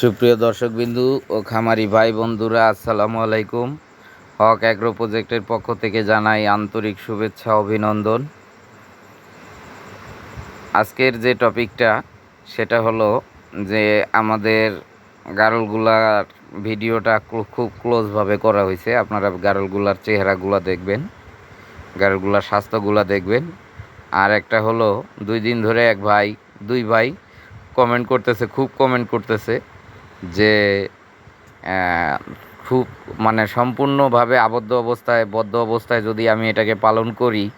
সুপ্রিয় দর্শকবিন্দু ও খামারি ভাই বন্ধুরা, আসসালামু আলাইকুম। হক অ্যাগ্রো প্রজেক্টের পক্ষ থেকে জানাই আন্তরিক শুভেচ্ছা, অভিনন্দন। আজকের যে টপিকটা, সেটা হলো যে আমাদের গারলগুলার ভিডিওটা খুব ক্লোজভাবে করা হয়েছে। আপনারা গারলগুলার চেহারাগুলো দেখবেন গারলগুলার স্বাস্থ্যগুলো দেখবেন। আর একটা হলো, দুই দিন ধরে এক ভাই, দুই ভাই কমেন্ট করতেছে, খুব কমেন্ট করতেছে। যে খুব মানে সম্পূর্ণভাবে আবদ্ধ অবস্থায়, বদ্ধ অবস্থায় যদি আমি এটাকে পালন করি,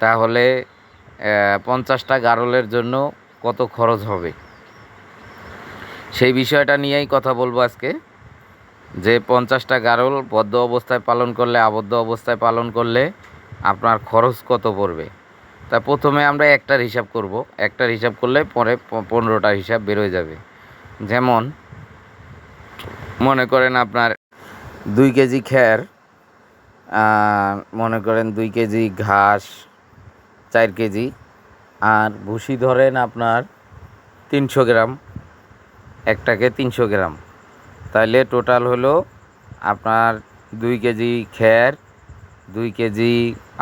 তাহলে পঞ্চাশটা গারলের জন্য কত খরচ হবে? সেই বিষয়টা নিয়েই কথা বলব আজকে। যে, পঞ্চাশটা গারল বদ্ধ অবস্থায় পালন করলে, আবদ্ধ অবস্থায় পালন করলে আপনার খরচ কত পড়বে? তা প্রথমে আমরা একটার হিসাব করব। একটার হিসাব করলে পরে পনেরোটার হিসাব বেরোয় যাবে। যেমন মনে করেন আপনার দুই কেজি খ্যার মনে করেন দুই কেজি ঘাস, চার কেজি, আর ভুসি ধরেন আপনার তিনশো গ্রাম, একটাকে তিনশো গ্রাম। তাহলে টোটাল হলো আপনার দুই কেজি খ্যার দুই কেজি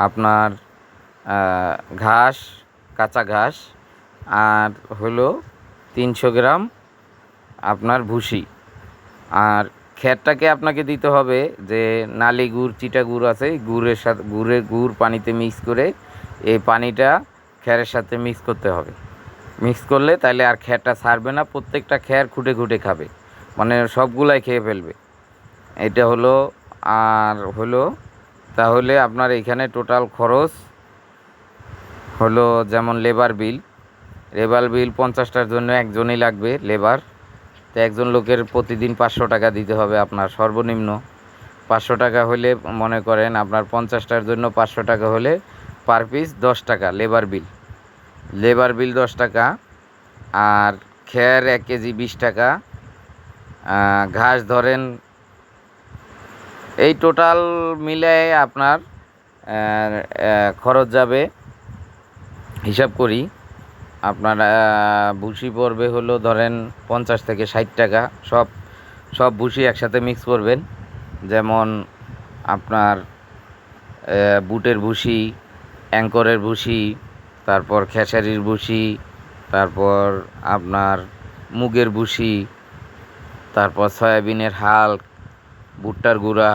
আপনার ঘাস, কাঁচা ঘাস, আর হলো তিনশো গ্রাম আপনার ভুসি। আর খ্যারটাকে আপনাকে দিতে হবে যে নালি গুড়, চিটা গুড় আছে গুড়ের সাথে গুড়ের গুড় পানিতে মিক্স করে এই পানিটা খ্যারের সাথে মিক্স করতে হবে। মিক্স করলে তাহলে আর খ্যারটা ছাড়বে না, প্রত্যেকটা খ্যার খুঁটে খুঁটে খাবে মানে সবগুলাই খেয়ে ফেলবে। এটা হলো, আর হলো, তাহলে আপনার এখানে টোটাল খরচ হলো যেমন লেবার বিল লেবার বিল পঞ্চাশটার জন্য একজনই লাগবে লেবার তো একজন লোকের প্রতিদিন পাঁচশো টাকা দিতে হবে আপনার সর্বনিম্ন। পাঁচশো টাকা হলে মনে করেন আপনার পঞ্চাশটার জন্য পাঁচশো টাকা হলে পার পিস দশ টাকা লেবার বিল লেবার বিল দশ টাকা, আর খের এক কেজি বিশ টাকা ঘাস ধরেন, এই টোটাল মিলে আপনার খরচ যাবে, হিসাব করি। আপনার ভুসি পড়বে হলো ধরেন পঞ্চাশ থেকে ষাট টাকা। সব সব ভুসি একসাথে মিক্স করবেন। যেমন আপনার বুটের ভুসি, অ্যাঙ্করের ভুসি, তারপর খেসারির ভুসি, তারপর আপনার মুগের ভুসি, তারপর সয়াবিনের হাল, ভুট্টার গুঁড়া,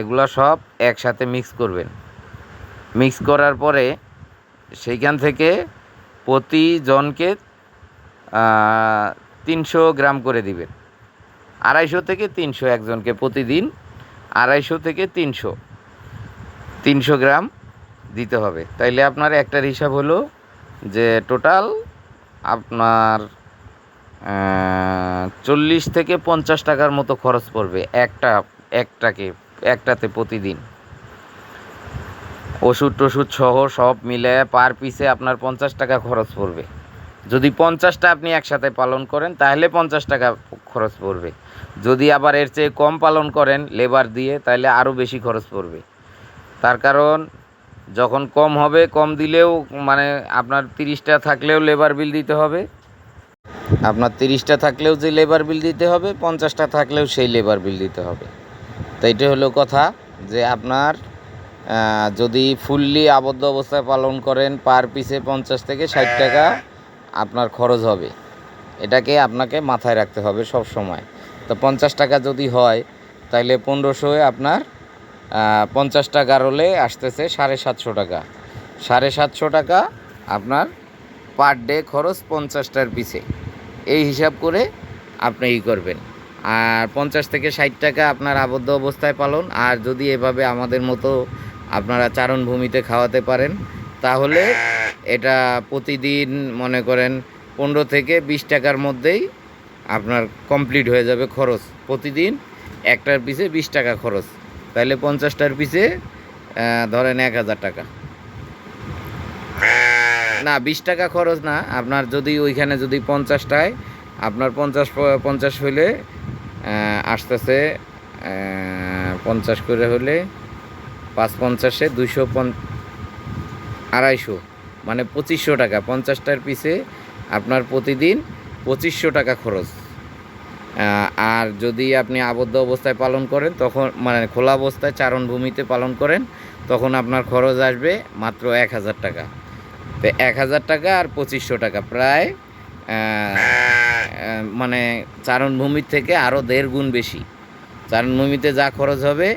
এগুলো সব একসাথে মিক্স করবেন। মিক্স করার পরে সেইখান থেকে প্রতি জনকে তিনশো গ্রাম করে দিবেন। আড়াইশো থেকে তিনশো একজনকে প্রতিদিন আড়াইশো থেকে তিনশো। তিনশো গ্রাম দিতে হবে। তাইলে আপনার একটার হিসাব হলো যে টোটাল আপনার চল্লিশ থেকে পঞ্চাশ টাকার মতো খরচ পড়বে একটা, একটাকে, একটাতে প্রতিদিন। ওষুধ টষুধ সহ সব মিলে পার পিসে আপনার পঞ্চাশ টাকা খরচ পড়বে। যদি পঞ্চাশটা আপনি একসাথে পালন করেন, তাহলে পঞ্চাশ টাকা খরচ পড়বে। যদি আবার এর চেয়ে কম পালন করেন লেবার দিয়ে, তাহলে আরও বেশি খরচ পড়বে। তার কারণ, যখন কম হবে, কম দিলেও মানে আপনার তিরিশটা থাকলেও লেবার বিল দিতে হবে। আপনার তিরিশটা থাকলেও যে লেবার বিল দিতে হবে, পঞ্চাশটা থাকলেও সেই লেবার বিল দিতে হবে। তো এটা হলো কথা যে আপনার যদি ফুললি আবদ্ধ অবস্থায় পালন করেন, পার পিসে পঞ্চাশ থেকে ষাট টাকা আপনার খরচ হবে। এটাকে আপনাকে মাথায় রাখতে হবে সব সময়। তো পঞ্চাশ টাকা যদি হয় তাহলে পনেরোশোয় আপনার পঞ্চাশ টাকার হলে আসতেছে সাড়ে সাতশো টাকা। সাড়ে সাতশো টাকা আপনার পার ডে খরচ পঞ্চাশটার পিছে এই হিসাব করে আপনি ই করবেন। আর পঞ্চাশ থেকে ষাট টাকা আপনার আবদ্ধ অবস্থায় পালন। আর যদি এভাবে আমাদের মতো আপনারা চারণভূমিতে খাওয়াতে পারেন। তাহলে এটা প্রতিদিন মনে করেন পনেরো থেকে বিশ টাকার মধ্যেই আপনার কমপ্লিট হয়ে যাবে খরচ। প্রতিদিন একটার পিছে বিশ টাকা খরচ। তাহলে পঞ্চাশটার পিছে ধরেন এক হাজার টাকা। না বিশ টাকা খরচ না। আপনার যদি ওইখানে যদি পঞ্চাশটায় আপনার পঞ্চাশ পঞ্চাশ আহ, আসতেছে আহ, পঞ্চাশ করে হলে পাঁচ পঞ্চাশে দুশো পন আড়াইশো। মানে পঁচিশশো টাকা। পঞ্চাশটার পিছে আপনার প্রতিদিন পঁচিশশো টাকা খরচ। আর যদি আপনি আবদ্ধ অবস্থায় পালন করেন, তখন মানে খোলা অবস্থায় চারণভূমিতে পালন করেন, তখন আপনার খরচ আসবে মাত্র এক হাজার টাকা। তো এক হাজার টাকা আর পঁচিশশো টাকা। প্রায় মানে চারণভূমির থেকে আরও দেড় গুণ বেশি। চারণভূমিতে যা খরচ হবে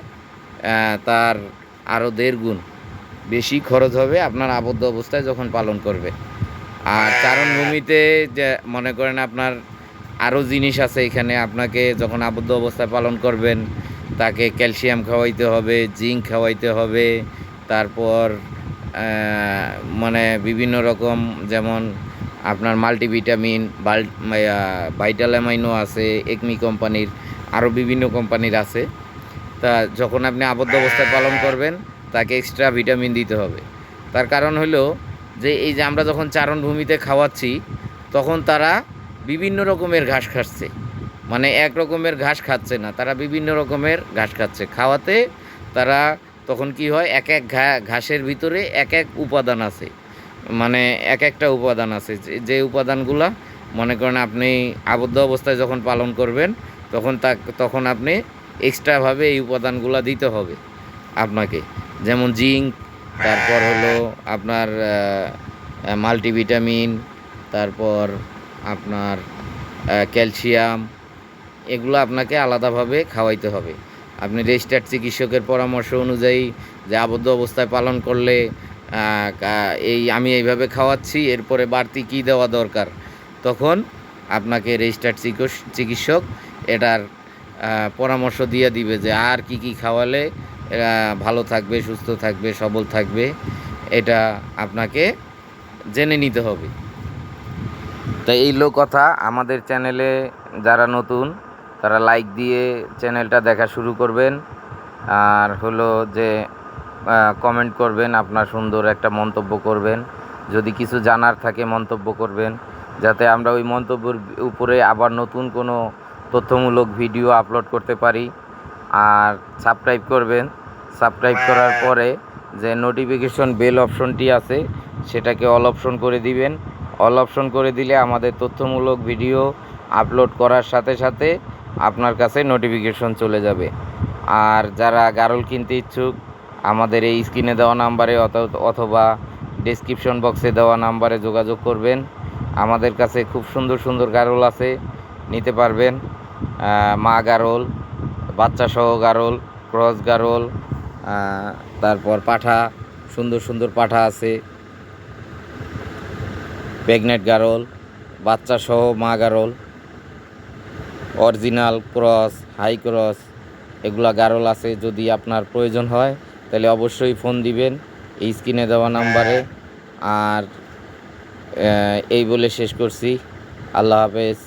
তার আরও দেড় গুণ বেশি খরচ হবে আপনার আবদ্ধ অবস্থায় যখন পালন করবে। আর চারণভূমিতে যে মনে করেন আপনার আরও জিনিস আছে এখানে, আপনাকে যখন আবদ্ধ অবস্থায় পালন করবেন, তাকে ক্যালসিয়াম খাওয়াইতে হবে, জিঙ্ক খাওয়াইতে হবে, তারপর মানে বিভিন্ন রকম যেমন আপনার মাল্টিভিটামিন ভাইটাল অ্যামাইনো আছে, একমি কোম্পানির, আরও বিভিন্ন কোম্পানির আছে। তা যখন আপনি আবদ্ধ অবস্থায় পালন করবেন, তাকে এক্সট্রা ভিটামিন দিতে হবে। তার কারণ হলো যে, এই যে আমরা যখন চারণভূমিতে খাওয়াচ্ছি, তখন তারা বিভিন্ন রকমের ঘাস খাচ্ছে। মানে এক রকমের ঘাস খাচ্ছে না, তারা বিভিন্ন রকমের ঘাস খাচ্ছে। খাওয়াতে তারা তখন কি হয়, এক এক ঘাসের ভিতরে এক এক উপাদান আছে। মানে এক একটা উপাদান আছে। যে উপাদানগুলা, মনে করেন আপনি আবদ্ধ অবস্থায় যখন পালন করবেন, তখন তা তখন আপনি এক্সট্রাভাবে এই উপাদানগুলো দিতে হবে আপনাকে। যেমন জিঙ্ক, তারপর হলো আপনার মাল্টিভিটামিন তারপর আপনার ক্যালসিয়াম এগুলো আপনাকে আলাদাভাবে খাওয়াইতে হবে। আপনি রেজিস্টার্ড চিকিৎসকের পরামর্শ অনুযায়ী যে আবদ্ধ অবস্থায় পালন করলে এই আমি এইভাবে খাওয়াচ্ছি, এরপরে বাড়তি কী দেওয়া দরকার? তখন আপনাকে রেজিস্টার্ড চিকিৎসক এটার পরামর্শ দিয়ে দিবে যে আর কি কি খাওয়ালে, এরা ভালো থাকবে, সুস্থ থাকবে, সবল থাকবে, এটা আপনাকে জেনে নিতে হবে। তাই এই লো কথা, আমাদের চ্যানেলে যারা নতুন, তারা লাইক দিয়ে চ্যানেলটা দেখা শুরু করবেন। আর হলো যে কমেন্ট করবেন, আপনার সুন্দর একটা মন্তব্য করবেন। যদি কিছু জানার থাকে, মন্তব্য করবেন। যাতে আমরা ওই মন্তব্যের উপরে আবার নতুন কোনো তথ্যমূলক ভিডিও আপলোড করতে পারি। আর সাবস্ক্রাইব করবেন। সাবস্ক্রাইব করার পরে যে নোটিফিকেশন বেল অপশনটি আছে, সেটাকে অল অপশন করে দিবেন। অল অপশন করে দিলে আমাদের তথ্যমূলক ভিডিও আপলোড করার সাথে সাথে আপনার কাছে নোটিফিকেশন চলে যাবে। আর যারা গারল কিনতে ইচ্ছুক, আমাদের এই স্ক্রিনে দেওয়া নাম্বারে অথবা ডেসক্রিপশন বক্সে দেওয়া নাম্বারে যোগাযোগ করবেন। আমাদের কাছে খুব সুন্দর সুন্দর গারল আছে, নিতে পারবেন। মা গারোল, বাচ্চা সহ গারল, ক্রস গারোল তারপর পাঠা, সুন্দর সুন্দর পাঠা আছে। প্রেগনেন্ট গারোল, বাচ্চা সহ মা Garole, original cross, high cross, এগুলা গারোল আছে। যদি আপনার প্রয়োজন হয়, তাহলে অবশ্যই ফোন দিবেন এই স্ক্রিনে দেওয়া নাম্বারে। আর এই বলে শেষ করছি। আল্লাহ হাফেজ।